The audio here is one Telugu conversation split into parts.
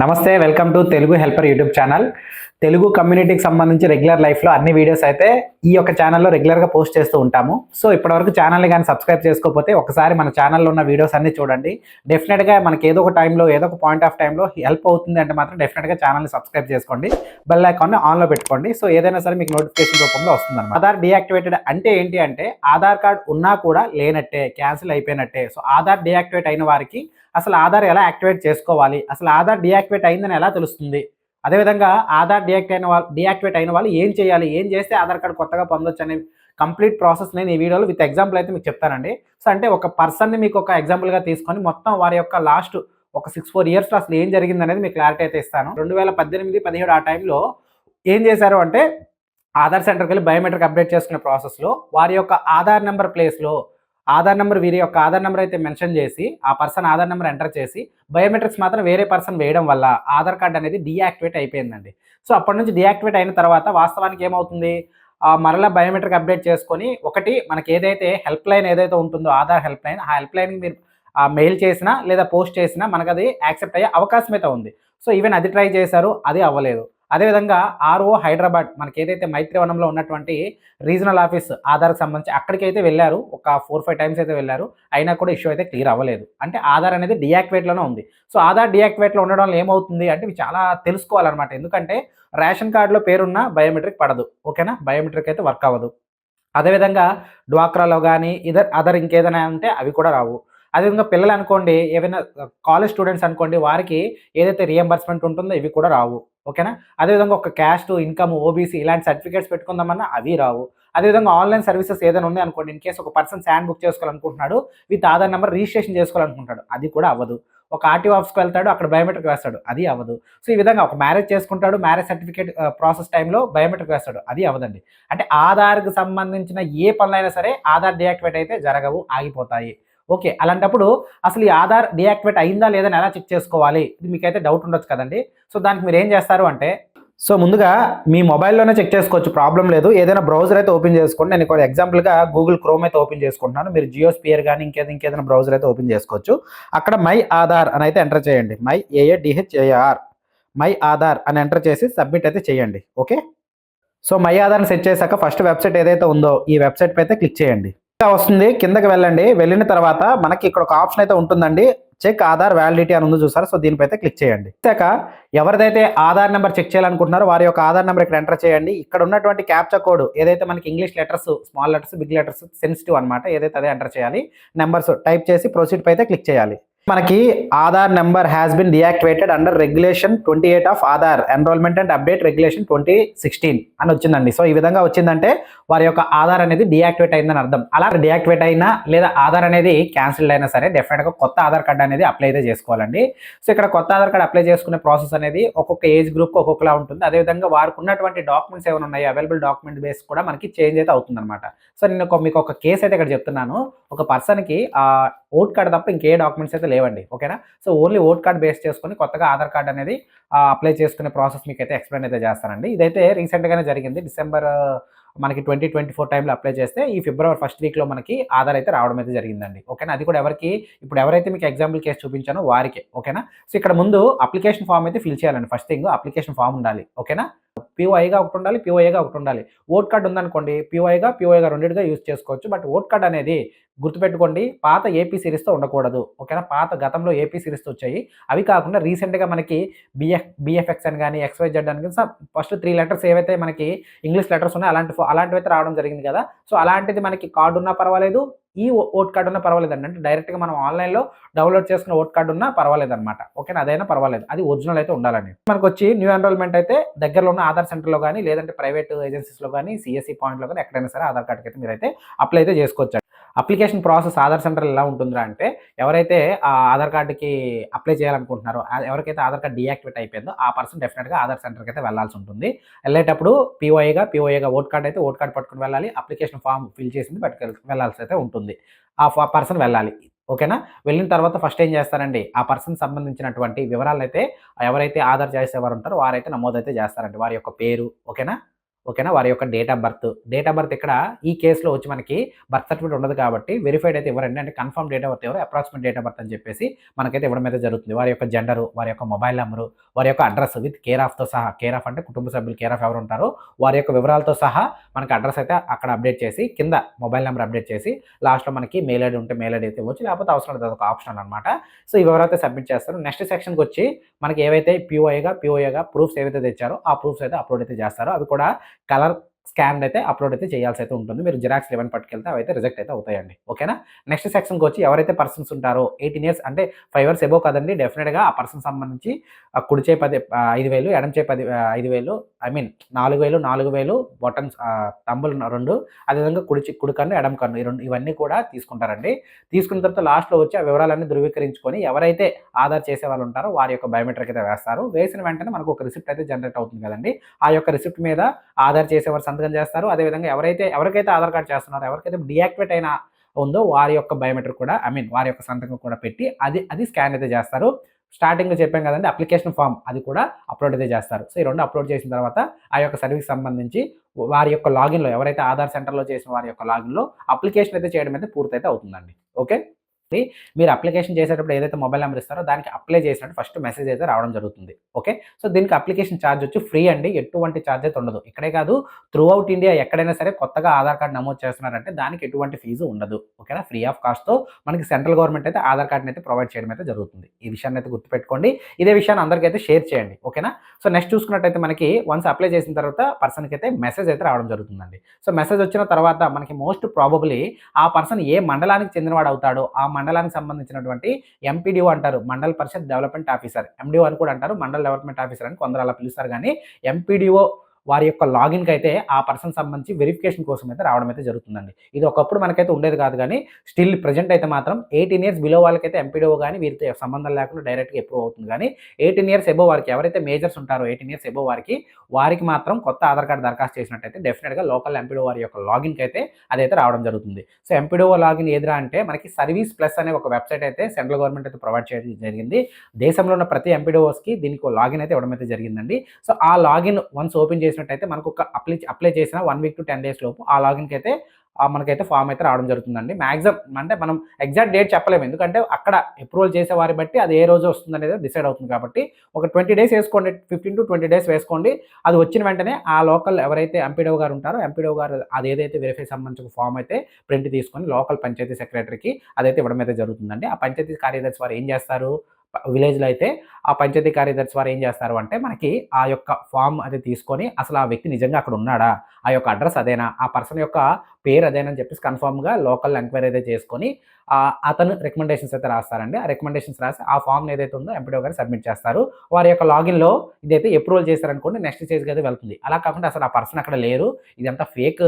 నమస్తే welcome to Telugu helper YouTube channel. Telugu కమ్యూనిటీకి సంబంధించి రెగ్యులర్ లైఫ్లో అన్ని వీడియోస్ అయితే ఈ యొక్క ఛానల్లో రెగ్యులర్గా పోస్ట్ చేస్తూ ఉంటాము. సో ఇప్పటివరకు ఛానల్ని కానీ సబ్స్క్రైబ్ చేసుకోకపోతే ఒకసారి మన ఛానల్లో ఉన్న వీడియోస్ అన్ని చూడండి. డెఫినెట్గా మనకి ఏదో ఒక టైంలో ఏదో ఒక పాయింట్ ఆఫ్ టైంలో హెల్ప్ అవుతుంది అంటే మాత్రం డెఫినెట్గా ఛానల్ని సబ్స్క్రైబ్ చేసుకోండి. బెల్ ఐకాన్ని ఆన్లో పెట్టుకోండి. సో ఏదైనా సరే మీకు నోటిఫికేషన్ రూపంలో వస్తుంది ఆధార్ డియాక్టివేటెడ్ అంటే ఏంటి అంటే ఆధార్ కార్డ్ ఉన్నా కూడా లేనట్టే క్యాన్సిల్ అయిపోయినట్టే. సో ఆధార్ డియాక్టివేట్ అయిన వారికి అసలు ఆధార్ ఎలా యాక్టివేట్ చేసుకోవాలి? అసలు ఆధార్ డియాక్టివేట్ అయిందని ఎలా తెలుస్తుంది? అదేవిధంగా ఆధార్ డియాక్ట్ అయిన వాళ్ళు డియాక్టివేట్ అయిన వాళ్ళు ఏం చేయాలి? ఏం చేస్తే ఆధార్ కార్డు కొత్తగా పొందొచ్చు అనే కంప్లీట్ ప్రాసెస్ నేను ఈ వీడియోలో విత్ ఎగ్జాంపుల్ అయితే మీకు చెప్తానండి. సో అంటే ఒక పర్సన్ని మీకు ఒక ఎగ్జాంపుల్గా తీసుకొని మొత్తం వారి యొక్క లాస్ట్ ఒక సిక్స్ ఫోర్ ఇయర్స్లో అసలు ఏం జరిగింది అనేది మీకు క్లారిటీ అయితే ఇస్తాను. రెండు వేల పద్దెనిమిది పదిహేడు ఆ టైంలో ఏం చేశారు అంటే ఆధార్ సెంటర్కి వెళ్ళి బయోమెట్రిక్ అప్డేట్ చేసుకునే ప్రాసెస్లో వారి యొక్క ఆధార్ నెంబర్ ప్లేస్లో ఆధార్ నెంబర్ వీరి యొక్క ఆధార్ నెంబర్ అయితే మెన్షన్ చేసి ఆ పర్సన్ ఆధార్ నెంబర్ ఎంటర్ చేసి బయోమెట్రిక్స్ మాత్రం వేరే పర్సన్ వేయడం వల్ల ఆధార్ కార్డ్ అనేది డీయాక్టివేట్ అయిపోయిందండి. సో అప్పటి నుంచి డీయాక్టివేట్ అయిన తర్వాత వాస్తవానికి ఏమవుతుంది? మరలా బయోమెట్రిక్ అప్డేట్ చేసుకొని ఒకటి మనకి ఏదైతే హెల్ప్ లైన్ ఏదైతే ఉంటుందో ఆధార్ హెల్ప్ లైన్ ఆ హెల్ప్ లైన్కి మీరు మెయిల్ చేసినా లేదా పోస్ట్ చేసినా మనకు అది యాక్సెప్ట్ అయ్యే అవకాశం అయితే ఉంది. సో ఈవెన్ అది ట్రై చేశారు అది అవ్వలేదు. అదేవిధంగా ఆర్ఓ హైదరాబాద్ మనకి ఏదైతే మైత్రివనంలో ఉన్నటువంటి రీజనల్ ఆఫీస్ ఆధార్కి సంబంధించి అక్కడికి అయితే వెళ్ళారు ఒక ఫోర్ ఫైవ్ టైమ్స్ అయితే వెళ్ళారు అయినా కూడా ఇష్యూ అయితే క్లియర్ అవ్వలేదు. అంటే ఆధార్ అనేది డియాక్టివేట్లోనే ఉంది. సో ఆధార్ డియాక్టివేట్లో ఉండడం వల్ల ఏమవుతుంది అంటే ఇవి చాలా తెలుసుకోవాలన్నమాట. ఎందుకంటే రేషన్ కార్డులో పేరున్న బయోమెట్రిక్ పడదు. ఓకేనా? బయోమెట్రిక్ అయితే వర్క్ అవ్వదు. అదేవిధంగా డ్వాక్రాలో కానీ ఇదర్ అదర్ ఇంకేదైనా ఉంటే అవి కూడా రావు. అదేవిధంగా పిల్లలు అనుకోండి ఏవైనా కాలేజ్ స్టూడెంట్స్ అనుకోండి వారికి ఏదైతే రియంబర్స్మెంట్ ఉంటుందో ఇవి కూడా రావు. ఓకేనా? అదేవిధంగా ఒక క్యాస్ట్ ఇన్కమ్ ఓబీసీ ఇలాంటి సర్టిఫికేట్స్ పెట్టుకుందామన్నా అవి రావు. అదేవిధంగా ఆన్లైన్ సర్వీసెస్ ఏదైనా ఉంది అనుకోండి ఇన్ కేసు ఒక పర్సన్ శాండ్ బుక్ చేసుకోవాలనుకుంటున్నాడు విత్ ఆధార్ నెంబర్ రిజిస్ట్రేషన్ చేసుకోవాలనుకుంటాడు అది కూడా అవ్వదు. ఒక ఆర్టీ ఆఫీస్కి వెళ్తాడు అక్కడ బయోమెట్రిక్ వేస్తాడు అది అవ్వదు. సో ఈ విధంగా ఒక మ్యారేజ్ చేసుకుంటాడు మ్యారేజ్ సర్టిఫికేట్ ప్రాసెస్ టైంలో బయోమెట్రిక్ వేస్తాడు అది అవ్వదండి. అంటే ఆధార్కి సంబంధించిన ఏ పనులైనా సరే ఆధార్ డియాక్టివేట్ అయితే జరగవు ఆగిపోతాయి. ఓకే అలాంటప్పుడు అసలు ఈ ఆధార్ డియాక్టివేట్ అయిందా లేదని ఎలా చెక్ చేసుకోవాలి? ఇది మీకైతే డౌట్ ఉండొచ్చు కదండి. సో దానికి మీరు ఏం చేస్తారు అంటే సో ముందుగా మీ మొబైల్లోనే చెక్ చేసుకోవచ్చు ప్రాబ్లం లేదు. ఏదైనా బ్రౌజర్ అయితే ఓపెన్ చేసుకోండి. నేను ఇక్కడ ఎగ్జాంపుల్గా గూగుల్ క్రోమ్ అయితే ఓపెన్ చేసుకుంటున్నాను. మీరు జియో స్పియర్ కానీ ఇంకేదో ఇంకేదైనా బ్రౌజర్ అయితే ఓపెన్ చేసుకోవచ్చు. అక్కడ మై ఆధార్ అని అయితే ఎంటర్ చేయండి. మై ఏఏ డిహెచ్ఏఆర్ మై ఆధార్ అని ఎంటర్ చేసి సబ్మిట్ అయితే చేయండి. ఓకే? సో మై ఆధార్ని సెట్ చేశాక ఫస్ట్ వెబ్సైట్ ఏదైతే ఉందో ఈ వెబ్సైట్పై అయితే క్లిక్ చేయండి. వస్తుంది. కిందకి వెళ్ళండి. వెళ్ళిన తర్వాత మనకి ఇక్కడ ఒక ఆప్షన్ అయితే ఉంటుందండి. చెక్ ఆధార్ వ్యాలిడిటీ అని ఉంది చూసారు? సో దీనిపై అయితే క్లిక్ చేయండి. ఇచ్చాక ఎవరిదైతే ఆధార్ నెంబర్ చెక్ చేయాలనుకుంటున్నారో వారి యొక్క ఆధార్ నెంబర్ ఇక్కడ ఎంటర్ చేయండి. ఇక్కడ ఉన్నటువంటి క్యాప్చా కోడ్ ఏదైతే మనకి English letters small letters big letters sensitive అనమాట ఏదైతే అదే ఎంటర్ చేయాలి. నెంబర్స్ టైప్ చేసి ప్రొసీడ్ పై అయితే క్లిక్ చేయాలి. మనకి Aadhaar number has been deactivated under regulation twenty eight of Aadhaar enrolment and update regulation twenty sixteen అని వచ్చిందండి. సో ఈ విధంగా వచ్చిందంటే వారి యొక్క ఆధార్ అనేది డియాక్టివేట్ అయిందని అర్థం. అలా డియాక్టివేట్ అయినా లేదా ఆధార్ అనేది క్యాన్సిల్డ్ అయినా సరే డెఫినెట్గా కొత్త ఆధార్ కార్డ్ అనేది అప్లై అయితే చేసుకోవాలండి. సో ఇక్కడ కొత్త ఆధార్ కార్డ్ అప్లై చేసుకునే ప్రాసెస్ అనేది ఒక్కొక్క ఏజ్ గ్రూప్ ఒక్కొక్కలా ఉంటుంది. అదేవిధంగా వారికి ఉన్నటువంటి డాక్యుమెంట్స్ ఏమైనా ఉన్నాయి? అవైలబుల్ డాక్యుమెంట్ బేస్ కూడా మనకి చేంజ్ అయితే అవుతుందన్నమాట. సో నేను ఒక- మీకు ఒక కేసు అయితే ఇక్కడ చెప్తున్నాను. ఒక పర్సన్కి ఓట్ కార్డ్ తప్ప ఇంకే డాక్యుమెంట్స్ అయితే లేవండి ఓకేనా? So only vote card base చేసుకొని కొత్తగా ఆధార్ కార్డ్ అనేది అప్లై చేసుకునే ప్రాసెస్ మీకు అయితే ఎక్స్ప్లెయిన్ అయితే చేస్తానండి. ఇదైతే రీసెంట్గానే జరిగింది. డిసెంబర్ మనకి ట్వంటీ ట్వంటీ ఫోర్ టైంలో అప్లై చేస్తే ఈ ఫిబ్రవరి ఫస్ట్ వీక్లో మనకి ఆధార్ అయితే రావడం అయితే జరిగిందండి ఓకేనా? అది కూడా ఎవరికి ఇప్పుడు ఎవరైతే మీకు ఎగ్జాంపుల్ కేసు చూపించానో వారికే ఓకేనా? సో ఇక్కడ ముందు అప్లికేషన్ ఫామ్ అయితే ఫిల్ చేయాలండి. ఫస్ట్ థింగ్ అప్లికేషన్ ఫామ్ ఉండాలి ఓకేనా? పిఓఐగా ఒకటి ఉండాలి పిఓఐగా ఒకటి ఉండాలి. ఓట్ కార్డ్ ఉందనుకోండి పిఓఐగా పిఓఐగా రెండింటిగా యూజ్ చేసుకోవచ్చు. బట్ ఓట్ కార్డ్ అనేది గుర్తుపెట్టుకోండి పాత ఏపీ సిరీస్తో ఉండకూడదు. ఓకేనా పాత గతంలో ఏపీ సిరీస్తో వచ్చాయి. అవి కాకుండా రీసెంట్గా మనకి బిఎఫ్ బిఎఫ్ఎక్స్ అని కానీ ఎక్స్వైజెడ్ అని కానీ ఫస్ట్ త్రీ లెటర్స్ ఏవైతే మనకి ఇంగ్లీష్ లెటర్స్ ఉన్నాయో అలాంటి అలాంటివి అయితే రావడం జరిగింది కదా? సో అలాంటిది మనకి కార్డు ఉన్నా పర్వాలేదు. ఈ ఓట్ కార్డు ఉన్నా పర్వాలేదండి. అంటే డైరెక్ట్గా మనం ఆన్లైన్లో డౌన్లోడ్ చేసుకున్న ఓట్ కార్డు ఉన్నా పర్వాలేదు అనమాట ఓకేనా? అదైనా పర్వాలేదు. అది ఒరిజినల్ అయితే ఉండాలండి. మనకు వచ్చి న్యూ ఎన్రోల్మెంట్ అయితే దగ్గరలో ఉన్న ఆధార్ సెంటర్లో కానీ లేదంటే ప్రైవేట్ ఏజెన్సీస్లో కానీ సిఎస్సి పాయింట్లో కానీ ఎక్కడైనా సరే ఆధార్ కార్డుకి అయితే మీరైతే అప్లై అయితే చేసుకోవచ్చు. అప్లికేషన్ ప్రాసెస్ ఆధార్ సెంటర్ ఎలా ఉంటుందా అంటే ఎవరైతే ఆ ఆధార్ కార్డుకి అప్లై చేయాలనుకుంటున్నారో ఎవరికైతే ఆధార్ కార్డ్ డియాక్టివేట్ అయిపోయిందో ఆ పర్సన్ డెఫినెట్గా ఆధార్ సెంటర్కి అయితే వెళ్ళాల్సి ఉంటుంది. వెళ్ళేటప్పుడు పీఓఐగా పీఓఐగా ఓట్ కార్డ్ అయితే ఓట్ కార్డ్ పట్టుకుని వెళ్ళాలి. అప్లికేషన్ ఫామ్ ఫిల్ చేసింది పట్టుకెళ్ వెళ్ళాల్సి అయితే ఉంటుంది. ఆ పర్సన్ వెళ్ళాలి. ఓకేనా? వెళ్ళిన తర్వాత ఫస్ట్ ఏం చేస్తారండి? ఆ పర్సన్ సంబంధించినటువంటి వివరాలు అయితే ఎవరైతే ఆధార్ చేసేవారు ఉంటారో వారైతే నమోదైతే చేస్తారండి. వారి యొక్క పేరు ఓకేనా? ఓకేనా? వారి యొక్క date of birth date of birth ఇక్కడ ఈ కేసులో వచ్చి మనకి బర్త్ సర్టిఫికేట్ ఉండదు కాబట్టి వెరిఫైడ్ అయితే ఎవరండి? అంటే కన్ఫర్మ్ డేట్ ఆఫ్ బర్త్ ఎవరు? అప్రాక్సిమేట్ డేట్ ఆఫ్ బర్త్ అని చెప్పేసి మనకైతే ఇవ్వడం అయితే జరుగుతుంది. వారి యొక్క జెండరు వారి యొక్క మొబైల్ నెంబరు వారి యొక్క అడ్రస్ విత్ కేర్ ఆఫ్తో సహా కేర్ ఆఫ్ అంటే కుటుంబ సభ్యులు కేర్ ఆఫ్ ఎవరు ఉంటారో వారి యొక్క వివరాలతో సహా మనకి అడ్రస్ అయితే అక్కడ అప్డేట్ చేసి కింద మొబైల్ నెంబర్ అప్డేట్ చేసి లాస్ట్లో మనకి మెయిల్ ఐడి ఉంటే మెయిల్ ఐడి అయితే ఇవ్వచ్చు. లేకపోతే అవసరం లేదు అదొక ఆప్షన్ అనమాట సో ఈ వివరాలు సబ్మిట్ చేస్తారు. నెక్స్ట్ సెక్షన్కి వచ్చి మనకి ఏవైతే పిఓఏగా పిఓఐగా ప్రూఫ్స్ ఏవైతే తెచ్చారో ఆ ప్రూఫ్స్ అయితే అప్లోడ్ అయితే చేస్తారో. అవి కూడా calar స్కాన్ అయితే అప్లోడ్ అయితే చేయాల్సి అయితే ఉంటుంది. మీరు జిరాక్స్ లెవెన్ పట్టుకెళ్తే అవి అయితే రిజెక్ట్ అయితే అవుతాయండి. ఓకేనా? నెక్స్ట్ సెక్షన్కి వచ్చి ఎవరైతే పర్సన్స్ ఉంటారో ఎయిటీన్ ఇయర్స్ అంటే ఫైవ్ ఇయర్స్ ఎబో కదండి. డెఫినెట్గా ఆ పర్సన్ సంబంధించి ఆ పది ఐదు వేలు ఎడంచే పది ఐదు వేలు ఐ మీన్ నాలుగు వేలు నాలుగు వేలు బటన్స్ తంబులు రెండు అదేవిధంగా కుడిచి కుడికన్ను కుడి కన్ను ఎడం కన్ను ఈ రెండు ఇవన్నీ కూడా తీసుకుంటారండి. తీసుకున్న తర్వాత లాస్ట్లో వచ్చి ఆ వివరాలన్నీ ధృవీకరించుకొని ఎవరైతే ఆధార్ చేసే వాళ్ళు ఉంటారో వారి యొక్క బయోమెట్రిక్ అయితే వేస్తారు. వేసిన వెంటనే మనకు ఒక రిసిప్ట్ అయితే జనరేట్ అవుతుంది కదండి. ఆ యొక్క రిసిప్ట్ మీద ఆధార్ చేసేవారు సంతకం చేస్తారు. అదేవిధంగా ఎవరైతే ఎవరికైతే ఆధార్ కార్డ్ చేస్తున్నారో ఎవరికైతే డియాక్టివేట్ అయిన ఉందో వారి యొక్క బయోమెట్రిక్ కూడా ఐ మీన్ వారి యొక్క సంతకం కూడా పెట్టి అది అది స్కాన్ అయితే చేస్తారు. స్టార్టింగ్లో చెప్పాం కదండి అప్లికేషన్ ఫామ్ అది కూడా అప్లోడ్ అయితే చేస్తారు. సో ఈ రెండు అప్లోడ్ చేసిన తర్వాత ఆ యొక్క సర్వీస్ సంబంధించి వారి యొక్క లాగిన్లో ఎవరైతే ఆధార్ సెంటర్లో చేసిన వారి యొక్క లాగిన్లో అప్లికేషన్ అయితే చేయడం అయితే పూర్తయితే అవుతుందండి. ఓకే? మీరు అప్లికేషన్ చేసేటప్పుడు ఏదైతే మొబైల్ నెంబర్ ఇస్తారో దానికి అప్లై చేసినట్టు ఫస్ట్ మెసేజ్ అయితే రావడం జరుగుతుంది. ఓకే? సో దీనికి అప్లికేషన్ ఛార్జ్ వచ్చి ఫ్రీ అండి. ఎటువంటి ఛార్జ్ అయితే ఉండదు. ఇక్కడే కాదు త్రూ అవుట్ ఇండియా ఎక్కడైనా సరే కొత్తగా ఆధార్ కార్డ్ నమోదు చేస్తున్నారంటే దానికి ఎటువంటి ఫీజు ఉండదు. ఓకేనా? ఫ్రీ ఆఫ్ కాస్ట్తో మనకి సెంట్రల్ గవర్నమెంట్ అయితే ఆధార్ కార్డ్ని అయితే ప్రొవైడ్ చేయడం అయితే జరుగుతుంది. ఈ విషయాన్ని అయితే గుర్తుపెట్టుకోండి. ఇదే విషయాన్ని అందరికీ అయితే షేర్ చేయండి. ఓకేనా? సో నెక్స్ట్ చూసుకున్నట్టయితే మనకి వన్స్ అప్లై చేసిన తర్వాత పర్సన్కి అయితే మెసేజ్ అయితే రావడం జరుగుతుందండి. సో మెసేజ్ వచ్చిన తర్వాత మనకి మోస్ట్ ప్రాబబ్లీ ఆ పర్సన్ ఏ మండలానికి చెందినవాడు అవుతాడో ఆ మండలానికి సంబంధించినటువంటి ఎంపీడీఓ అంటారు Mandal Parishad development officer. MDO అని కూడా అంటారు మండల డెవలప్మెంట్ ఆఫీసర్ అని కొందరు అలా పిలుస్తారు. కానీ ఎంపీడీఓ వారి యొక్క లాగిన్కి అయితే ఆ పర్సన్ సంబంధించి వెరిఫికేషన్ కోసం అయితే రావడం అయితే జరుగుతుందండి. ఇది ఒకప్పుడు మనకైతే ఉండేది కాదు కానీ స్టిల్ ప్రజెంట్ అయితే మాత్రం ఎయిటీన్ ఇయర్స్ బిలో వాళ్ళకైతే ఎంపీడీఓ కానీ వీరితో సంబంధం లేకుండా డైరెక్ట్గా అప్రూవ్ అవుతుంది. కానీ ఎయిటీన్ ఇయర్స్ ఎబో వారికి ఎవరైతే మేజర్స్ ఉంటారో ఎయిటీన్ ఇయర్స్ ఎబో వారికి వారికి మాత్రం కొత్త ఆధార్ కార్డు దరఖాస్తు చేసినట్టయితే డెఫినెట్గా లోకల్ ఎంపీడీఓ వారి యొక్క లాగిన్కి అయితే అదైతే రావడం జరుగుతుంది. సో ఎంపీడీఓ లాగిన్ ఏదిరా అంటే మనకి సర్వీస్ ప్లస్ అనే ఒక వెబ్సైట్ అయితే సెంట్రల్ గవర్నమెంట్ అయితే ప్రొవైడ్ చేయడం జరిగింది. దేశంలో ఉన్న ప్రతి ఎంపీడీఓస్కి దీనికి ఒక లాగిన్ అయితే ఇవ్వడం అయితే జరిగిందండి. సో ఆ లాగిన్ వన్స్ ఓపెన్ చేసినట్టయితే మనకు ఒక అప్లై అప్లై చేసిన one week to ten days లోపు ఆ లాగిన్కి అయితే మనకైతే ఫామ్ అయితే రావడం జరుగుతుందండి. మ్యాక్సిమం అంటే మనం ఎగ్జాక్ట్ డేట్ చెప్పలేము. ఎందుకంటే అక్కడ అప్రూవల్ చేసే వారి బట్టి అది ఏ రోజు వస్తుంది అనేది డిసైడ్ అవుతుంది కాబట్టి ఒక ట్వంటీ డేస్ వేసుకోండి. ఫిఫ్టీన్ టు ట్వంటీ డేస్ వేసుకోండి. అది వచ్చిన వెంటనే ఆ లోకల్ ఎవరైతే ఎంపీడో గారు ఉంటారో ఎంపీడో గారు అది ఏదైతే వెరిఫై సంబంధించిన ఫామ్ అయితే ప్రింట్ తీసుకొని లోకల్ పంచాయతీ సెక్రటరీకి అదైతే ఇవ్వడం అయితే జరుగుతుందండి. ఆ పంచాయతీ కార్యదర్శి వారు ఏం చేస్తారు? విలేజ్లో అయితే ఆ పంచాయతీ కార్యదర్శి వారు ఏం చేస్తారు అంటే మనకి ఆ యొక్క ఫామ్ అది తీసుకొని అసలు ఆ వ్యక్తి నిజంగా అక్కడ ఉన్నాడా? ఆ యొక్క అడ్రస్ అదేనా? ఆ పర్సన్ యొక్క పేరు అదేనని చెప్పేసి కన్ఫామ్గా లోకల్ ఎంక్వైరీ అయితే చేసుకొని అతను రికమెండేషన్స్ అయితే రాస్తారండి. ఆ రికమెండేషన్స్ రాసి ఆ ఫామ్ ఏదైతే ఉందో ఎంపీడో గారు సబ్మిట్ చేస్తారు. వారి యొక్క లాగిన్లో ఇదైతే అప్రూవల్ చేశారనుకోండి నెక్స్ట్ స్టేజ్కి అయితే వెళ్తుంది. అలా కాకుండా అసలు ఆ పర్సన్ అక్కడ లేరు. ఇదంతా ఫేక్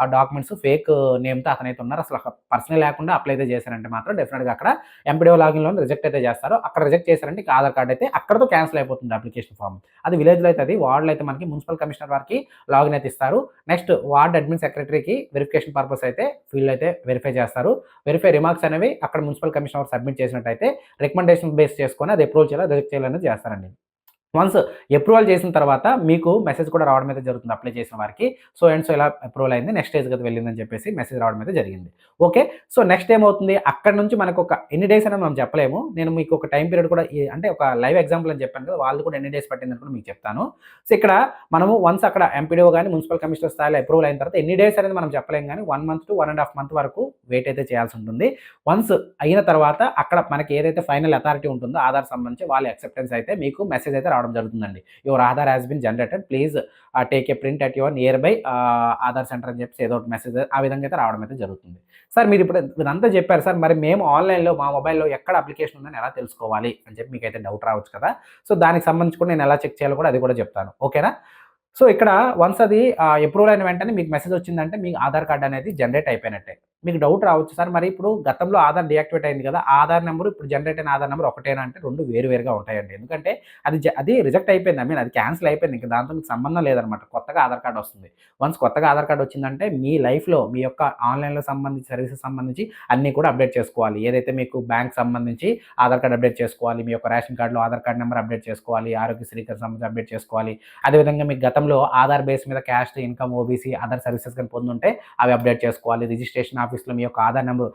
ఆ డాక్యుమెంట్స్ ఫేక్ నేమ్తో అతనైతే ఉన్నారు. అసలు పర్సన్ లేకుండా అప్లై అయితే చేశారంటే మాత్రం డెఫినెట్గా అక్కడ ఎంపీడీఓ లాగిన్లో రిజెక్ట్ అయితే చేస్తారు. అక్కడ రిజెక్ట్ చేశారంటే ఆధార్ కార్డ్ అయితే అక్కడతో క్యాన్సిల్ అయిపోతుంది అప్లికేషన్ ఫామ్ అది విలేజ్లో అయితే అది వార్డులో అయితే మనకి మున్సిపల్ కమిషనర్ వారికి లాగిన్ అయితే ఇస్తారు. నెక్స్ట్ వార్డ్ అడ్మిన్ సెక్రటరీకి వెరిఫికేషన్ పర్పస్ అయితే ఫీల్డ్ అయితే వెరిఫై చేస్తారు. వెరిఫై రిమార్క్స్ అనేవి అక్కడ మున్సిపల్ కమిషనర్ సబ్మిట్ చేసినట్టయితే రికమెండేషన్ బేస్ చేసుకొని అది అప్రూవల్ చేయాలి రిజెక్ట్ చేయాలనేది చేస్తారండి. వన్స్ అప్రూవల్ చేసిన తర్వాత మీకు మెసేజ్ కూడా రావడం అయితే జరుగుతుంది అప్లై చేసిన వారికి. సో అండ్ సో ఇలా అప్రూవల్ అయింది నెక్స్ట్ స్టేజ్ అయితే వెళ్ళిందని చెప్పేసి మెసేజ్ రావడం అయితే జరిగింది. ఓకే సో నెక్స్ట్ ఏమవుతుంది? అక్కడ నుంచి మనకు ఒక ఎన్ని డేస్ అనేది మనం చెప్పలేము. నేను మీకు ఒక టైం పీరియడ్ కూడా అంటే ఒక లైవ్ ఎగ్జాంపుల్ అని చెప్పాను కదా వాళ్ళు కూడా ఎన్ని డేస్ పట్టిందని కూడా మీకు చెప్తాను. సో ఇక్కడ మనము వన్స్ అక్కడ ఎంపీడీఓ కానీ మున్సిపల్ కమిషనర్ స్థాయిలో అప్రూవల్ అయిన తర్వాత ఎన్ని డేస్ అనేది మనం చెప్పలేము కానీ one month to one and half month వరకు వెయిట్ అయితే చేయాల్సి ఉంటుంది. వన్స్ అయిన తర్వాత అక్కడ మనకి ఏదైతే ఫైనల్ అథారిటీ ఉంటుందో ఆధార్ సంబంధించి వాళ్ళ అక్సెప్టెన్స్ అయితే మీకు మెసేజ్ అయితే రావడం జరుగుతుందండి. Your Aadhaar has been generated. Please take a print at your nearby Aadhaar centre అని చెప్పి ఏదో ఒకటి మెసేజ్ ఆ విధంగా అయితే రావడం అయితే జరుగుతుంది. సార్ మీరు ఇప్పుడు ఇదంతా చెప్పారు సార్ మరి మేము ఆన్లైన్లో మా మొబైల్లో ఎక్కడ అప్లికేషన్ ఉందని ఎలా తెలుసుకోవాలి అని చెప్పి మీకు అయితే డౌట్ రావచ్చు కదా. సో దానికి సంబంధించి కూడా నేను ఎలా చెక్ చేయాలో కూడా అది కూడా చెప్తాను. ఓకేనా? సో ఇక్కడ వన్స్ అది అప్రూవల్ అయిన వెంటనే మీకు మెసేజ్ వచ్చిందంటే మీ ఆధార్ కార్డ్ అనేది జనరేట్ అయిపోయినట్టే. మీకు డౌట్ రావచ్చు. సార్ మరి ఇప్పుడు గతంలో ఆధార్ డియాక్టివేట్ అయింది కదా ఆధార్ నెంబర్ ఇప్పుడు జనరేట్ అయిన ఆధార్ నెంబర్ ఒకటేనా అంటే రెండు వేరు వేరుగా ఉంటాయండి. ఎందుకంటే అది అది రిజెక్ట్ అయిపోయింది. ఐ మీన్ అది క్యాన్సిల్ అయిపోయింది. ఇంకా దాంతో మీకు సంబంధం లేదనమాట కొత్తగా ఆధార్ కార్డు వస్తుంది. వన్స్ కొత్తగా ఆధార్ కార్డు వచ్చిందంటే మీ లైఫ్లో మీ యొక్క ఆన్లైన్లో సంబంధించి సర్వీసెస్ సంబంధించి అన్నీ కూడా అప్డేట్ చేసుకోవాలి. ఏదైతే మీకు బ్యాంక్ సంబంధించి ఆధార్ కార్డు అప్డేట్ చేసుకోవాలి మీ యొక్క రేషన్ కార్డులో ఆధార్ కార్డు నెంబర్ అప్డేట్ చేసుకోవాలి ఆరోగ్యశ్రీకి సంబంధించి అప్డేట్ చేసుకోవాలి. అదేవిధంగా మీకు గతంలో ఆధార్ బేస్ మీద caste income OBC other services కానీ పొందుంటే అవి అప్డేట్ చేసుకోవాలి. రిజిస్ట్రేషన్ ఆఫీస్లో మీ యొక్క ఆధార్ నెంబర్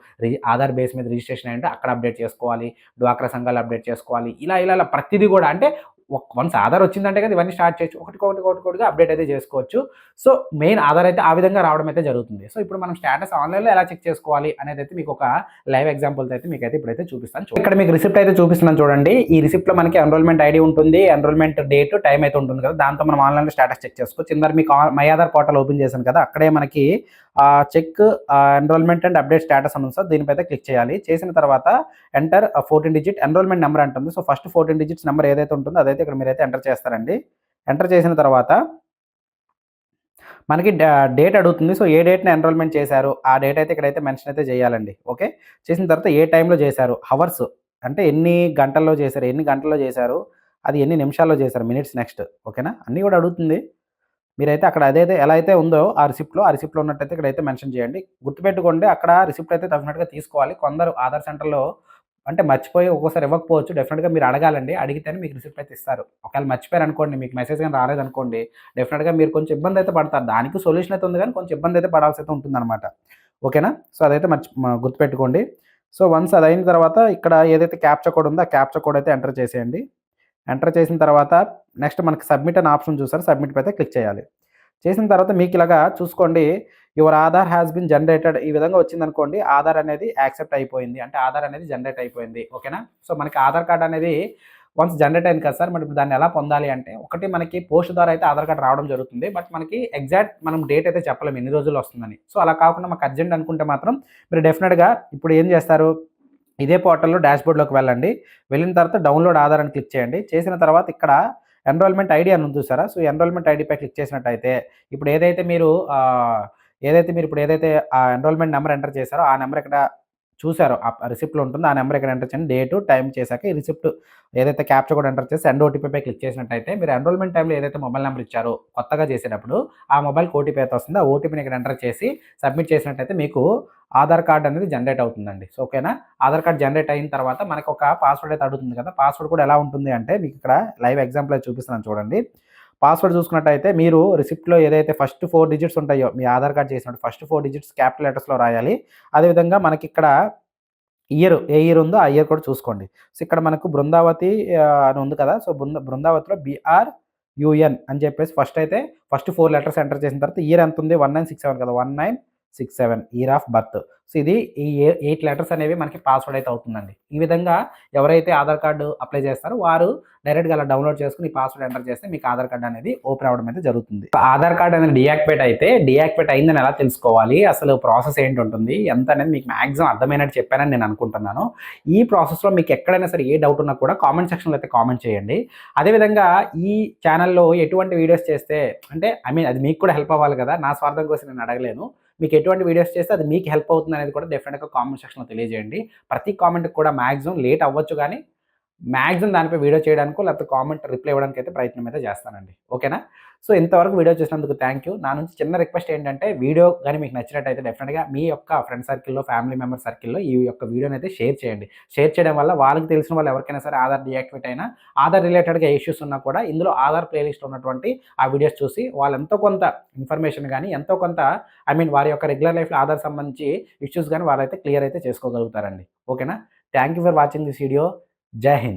ఆధార్ బేస్ మీద రిజిస్ట్రేషన్ అయ్యింటే అక్కడ అప్డేట్ చేసుకోవాలి డ్వాక్రా సంఘాలు అప్డేట్ చేసుకోవాలి ఇలా ఇలా ఇలా ప్రతిదీ కూడా అంటే వన్స్ ఆధార్ వచ్చిందంటే కదా ఇవన్నీ స్టార్ట్ చేయొచ్చు. ఒకటి ఒకటి ఒకటి ఒకటిగా అప్డేట్ అయితే చేసుకోవచ్చు. సో మెయిన్ ఆధార్ అయితే ఆ విధంగా రావడం అయితే జరుగుతుంది. సో ఇప్పుడు మనం స్టేటస్ ఆన్లైన్లో ఎలా చెక్ చేసుకోవాలి అనేది అయితే మీకు ఒక లైవ్ ఎగ్జాంపుల్ అయితే మీకు అయితే ఇప్పుడైతే చూపిస్తాను. చూ- ఇక్కడ మీకు రిసిప్ట్ అయితే చూపిస్తున్నాను చూడండి. ఈ రిసిప్ట్లో మనకి ఎన్రోల్మెంట్ ఐడి ఉంటుంది. ఎన్రోల్మెంట్ డేట్ టైం అయితే ఉంటుంది కదా. దాంతో మనం ఆన్లైన్లో స్టేటస్ చెక్ చేసుకోవచ్చు. ఇందరు మీకు మై ఆధార్ పోర్టల్ ఓపెన్ చేశాను కదా. అక్కడే మనకి check enrolment and update status అని ఉంది సార్. దీనిపై అయితే క్లిక్ చేయాలి. చేసిన తర్వాత enter fourteen digit enrolment number అంటుంది. So first fourteen digits number ఏదైతే ఉంటుందో అదైతే ఇక్కడ మీరైతే ఎంటర్ చేస్తారండి. ఎంటర్ చేసిన తర్వాత మనకి డేట్ అడుగుతుంది. సో ఏ డేట్ని ఎన్రోల్మెంట్ చేశారు? ఆ డేట్ అయితే ఇక్కడైతే మెన్షన్ అయితే చేయాలండి. ఓకే? చేసిన తర్వాత ఏ టైంలో చేశారు? హవర్స్ అంటే ఎన్ని గంటల్లో చేశారు? ఎన్ని గంటల్లో చేశారు? అది ఎన్ని నిమిషాల్లో చేశారు? Minutes next. ఓకేనా? అన్నీ కూడా అడుగుతుంది. మీరైతే అక్కడ అదైతే ఎలా అయితే ఉందో ఆ రిసిప్ట్లో ఆ రిసిప్ట్లో ఉన్నట్టయితే ఇక్కడైతే మెన్షన్ చేయండి. గుర్తుపెట్టుకోండి అక్కడ రిసిప్ట్ అయితే డెఫినెట్గా తీసుకోవాలి. కొందరు ఆధార్ సెంటర్లో అంటే మర్చిపోయి ఒక్కోసారి ఇవ్వకపోవచ్చు. డెఫినెట్గా మీరు అడగాలండి. అడిగితేనే మీకు రిసిప్ట్ అయితే ఇస్తారు. ఒకవేళ మర్చిపోయారు అనుకోండి మీకు మెసేజ్ కానీ రాలేదనుకోండి డెఫినెట్గా మీరు కొంచెం ఇబ్బంది అయితే పడతారు. దానికి సొల్యూషన్ అయితే ఉంది కానీ కొంచెం ఇబ్బంది అయితే పడాల్సి అయితే ఉంటుందన్నమాట. ఓకేనా సో అదైతే మర్చి గుర్తుపెట్టుకోండి. సో వన్స్ అది అయిన తర్వాత ఇక్కడ ఏదైతే క్యాప్చర్ కోడ్ ఉందో ఆ క్యాప్చర్ కోడ్ అయితే ఎంటర్ చేసేయండి. ఎంటర్ చేసిన తర్వాత నెక్స్ట్ మనకి సబ్మిట్ అనే ఆప్షన్ చూసారు. సబ్మిట్ అయితే క్లిక్ చేయాలి. చేసిన తర్వాత మీకు ఇలాగా చూసుకోండి your Aadhaar has been generated ఈ విధంగా వచ్చింది అనుకోండి ఆధార్ అనేది యాక్సెప్ట్ అయిపోయింది. అంటే ఆధార్ అనేది జనరేట్ అయిపోయింది. ఓకేనా? సో మనకి ఆధార్ కార్డ్ అనేది వన్స్ జనరేట్ అయింది కదా సార్ మరి ఇప్పుడు దాన్ని ఎలా పొందాలి అంటే ఒకటి మనకి పోస్ట్ ద్వారా అయితే ఆధార్ కార్డ్ రావడం జరుగుతుంది. బట్ మనకి ఎగ్జాక్ట్ మనం డేట్ అయితే చెప్పలేము ఎన్ని రోజులు వస్తుందని. సో అలా కాకుండా మాకు అర్జెంట్ అనుకుంటే మాత్రం మీరు డెఫినెట్గా ఇప్పుడు ఏం చేస్తారు? ఇదే పోర్టల్లో డాష్బోర్డ్లోకి వెళ్ళండి. వెళ్ళిన తర్వాత డౌన్లోడ్ ఆధార్ అని క్లిక్ చేయండి. చేసిన తర్వాత ఇక్కడ ఎన్రోల్మెంట్ ఐడి అని ఉంది చూసారా? సో ఎన్రోల్మెంట్ ఐడిపై క్లిక్ చేసినట్టయితే ఇప్పుడు ఏదైతే మీరు ఏదైతే మీరు ఇప్పుడు ఏదైతే ఆ ఎన్రోల్మెంట్ నెంబర్ ఎంటర్ చేశారో ఆ నెంబర్ ఇక్కడ చూసారో ఆ రిసిప్ట్లో ఉంటుంది. ఆ నెంబర్ ఇక్కడ ఎంటర్ చేయండి. డేటు టైం చేశాక ఈ రిసిప్ట్ ఏదైతే క్యాప్చర్ కూడా ఎంటర్ చేసి ఎండ్ ఓటీపీపై క్లిక్ చేసినట్టయితే మీరు ఎన్రోల్మెంట్ టైంలో ఏదైతే మొబైల్ నెంబర్ ఇచ్చారో కొత్తగా చేసేటప్పుడు ఆ మొబైల్కి ఓటీపీ అయితే వస్తుంది. ఆ ఓటీపీని ఇక్కడ ఎంటర్ చేసి సబ్మిట్ చేసినట్టయితే మీకు ఆధార్ కార్డ్ అనేది జనరేట్ అవుతుందండి. సో ఓకేనా? ఆధార్ కార్డ్ జనరేట్ అయిన తర్వాత మనకు ఒక పాస్వర్డ్ అయితే అడుగుతుంది కదా? పాస్వర్డ్ కూడా ఎలా ఉంటుంది అంటే మీకు ఇక్కడ లైవ్ ఎగ్జాంపుల్ అయితే చూపిస్తున్నాను చూడండి. పాస్వర్డ్ చూసుకున్నట్టయితే మీరు రిసిప్ట్లో ఏదైతే ఫస్ట్ ఫోర్ డిజిట్స్ ఉంటాయో మీ ఆధార్ కార్డ్ చేసినట్టు ఫస్ట్ ఫోర్ డిజిట్స్ క్యాపిటల్ లెటర్స్లో రాయాలి. అదేవిధంగా మనకి ఇక్కడ ఇయర్ ఏ ఇయర్ ఉందో ఆ ఇయర్ కూడా చూసుకోండి. సో ఇక్కడ మనకు బృందావతి అని ఉంది కదా సో బృంద బృందావతిలో బీఆర్ యుఎన్ అని చెప్పేసి ఫస్ట్ అయితే ఫస్ట్ ఫోర్ లెటర్స్ ఎంటర్ చేసిన తర్వాత ఇయర్ ఎంత ఉంది? వన్ నైన్ సిక్స్ సెవెన్ కదా one nine six seven year of birth. So ఇది ఈ ఎయిట్ లెటర్స్ అనేవి మనకి పాస్వర్డ్ అయితే అవుతుందండి. ఈ విధంగా ఎవరైతే ఆధార్ కార్డు అప్లై చేస్తారో వారు డైరెక్ట్గా అలా డౌన్లోడ్ చేసుకుని పాస్వర్డ్ ఎంటర్ చేస్తే మీకు ఆధార్ కార్డ్ అనేది ఓపెన్ అవ్వడం అయితే జరుగుతుంది. ఆధార్ కార్డ్ అనేది డియాక్టివేట్ అయితే డియాక్టివేట్ అయిందని ఎలా తెలుసుకోవాలి? అసలు ప్రాసెస్ ఏంటి ఉంటుంది? ఎంత అనేది మీకు మాక్సిమం అర్థమైనట్టు చెప్పానని నేను అనుకుంటున్నాను. ఈ ప్రాసెస్లో మీకు ఎక్కడైనా సరే ఏ డౌట్ ఉన్నా కూడా కామెంట్ సెక్షన్లో అయితే కామెంట్ చేయండి. అదేవిధంగా ఈ ఛానల్లో ఎటువంటి వీడియోస్ చేస్తే అంటే ఐ మీన్ అది మీకు కూడా హెల్ప్ అవ్వాలి కదా నా స్వార్థం కోసం నేను అడగలేను. మీకు ఎటువంటి వీడియోస్ చేస్తే అది మీకు హెల్ప్ అవుతుంది అనేది కూడా డెఫినెట్గా కామెంట్ సెక్షన్లో తెలియజేయండి. ప్రతి కామెంట్కి కూడా మ్యాక్సిమం లేట్ అవ్వచ్చు కానీ మ్యాక్సిమం దానిపై వీడియో చేయడానికో లేకపోతే కామెంట్ రిప్లై ఇవ్వడానికి అయితే ప్రయత్నం అయితే చేస్తానండి. ఓకేనా? సో ఇంతవరకు వీడియో చూసినందుకు థ్యాంక్ యూ నా నుంచి చిన్న రిక్వెస్ట్ ఏంటంటే వీడియో కానీ మీకు నచ్చినట్టయితే డెఫినెట్గా మీ యొక్క ఫ్రెండ్ సర్కిల్లో ఫ్యామిలీ మెంబర్ సర్కిల్లో ఈ యొక్క వీడియోని అయితే షేర్ చేయండి. షేర్ చేయడం వల్ల వాళ్ళకి తెలిసిన వాళ్ళు ఎవరికైనా సరే ఆధార్ డియాక్టివేట్ అయినా ఆధార్ రిలేటెడ్గా ఇష్యూస్ ఉన్నా కూడా ఇందులో ఆధార్ ప్లేలిస్ట్ ఉన్నటువంటి ఆ వీడియోస్ చూసి వాళ్ళు ఎంతో కొంత ఇన్ఫర్మేషన్ కానీ ఎంతో కొంత ఐ మీన్ వారి యొక్క రెగ్యులర్ లైఫ్లో ఆధార్ సంబంధించి ఇష్యూస్ కానీ వాళ్ళైతే క్లియర్ అయితే చేసుకోగలుగుతారండి. ఓకేనా? Thank you for watching this video జై హింద్